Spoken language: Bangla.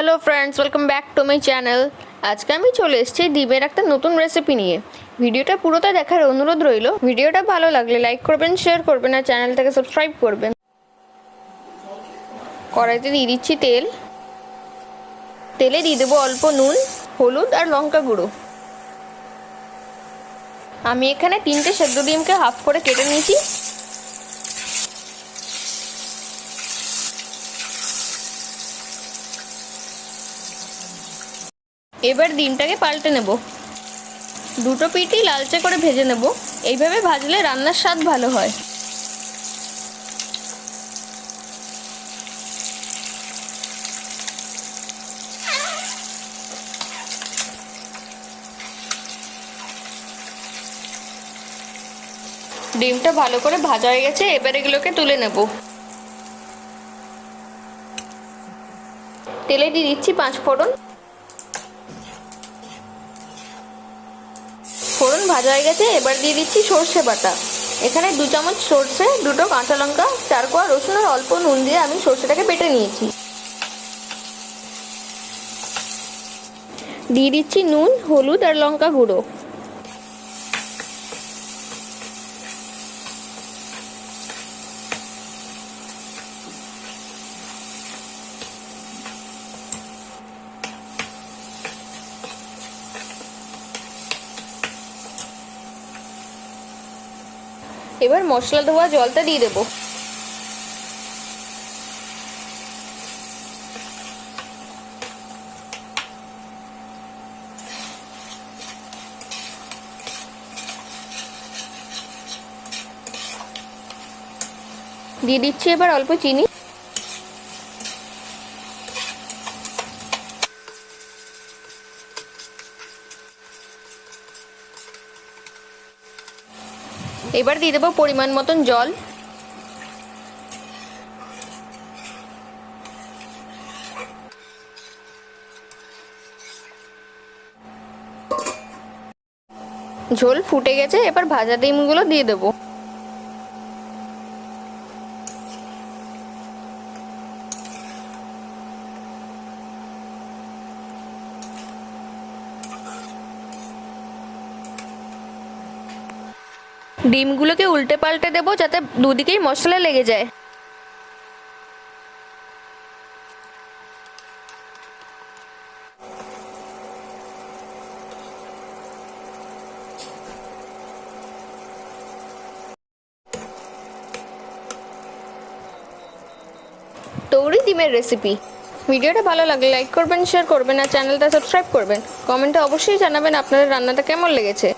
Hello friends welcome back to my channel আজকে আমি চলে এসেছি ডিমের একটা নতুন রেসিপি নিয়ে। ভিডিওটা পুরোটা দেখার অনুরোধ রইল। ভিডিওটা ভালো লাগলে লাইক করবেন শেয়ার করবেন, আর চ্যানেলটাকে সাবস্ক্রাইব করবেন। কড়াইতে দিয়ে দিচ্ছি তেল। তেলে দিয়ে দেবো অল্প নুন, হলুদ আর লঙ্কা গুঁড়ো। আমি এখানে তিনটে সেদ্ধ ডিমকে হাফ করে কেটে নিয়েছি। এবার ডিমটাকে পাল্টে নেব। দুটো পিঠই লালচে করে ভেজে নেব। এইভাবে ভাজলে রান্নার স্বাদ ভালো হয়। ডিমটা ভালো করে ভাজা হয়ে গেছে, এবার এগুলোকে তুলে নেব। তেলে দিয়ে দিচ্ছি পাঁচ ফোড়ন ফোড়ন ভাজা হয়ে গেছে, এবার দিয়ে দিচ্ছি সর্ষে বাটা। এখানে দু চামচ সর্ষে, দুটো কাঁচা লঙ্কা, চার কোয়া রসুন আর অল্প নুন দিয়ে আমি সর্ষেটাকে বেটে নিয়েছি। দিয়ে দিচ্ছি নুন, হলুদ আর লঙ্কা গুঁড়ো। এবার মশলা ধোয়া জলটা দিয়ে দেবো। দিয়ে দিচ্ছি এবার অল্প চিনি। এবার দিয়ে দেবো পরিমাণ মতন জল। ঝোল ফুটে গেছে এবার ভাজা ডিমগুলো দিয়ে দেবো। ডিমগুলোকে উল্টে পাল্টে দেবো যাতে দুদিকেই মশলা লেগে যায়। তৌরি ডিমের রেসিপি ভিডিওটা ভালো লাগলে লাইক করবেন শেয়ার করবেন আর চ্যানেলটা সাবস্ক্রাইব করবেন। কমেন্টে অবশ্যই জানাবেন আপনাদের রান্নাটা কেমন লেগেছে।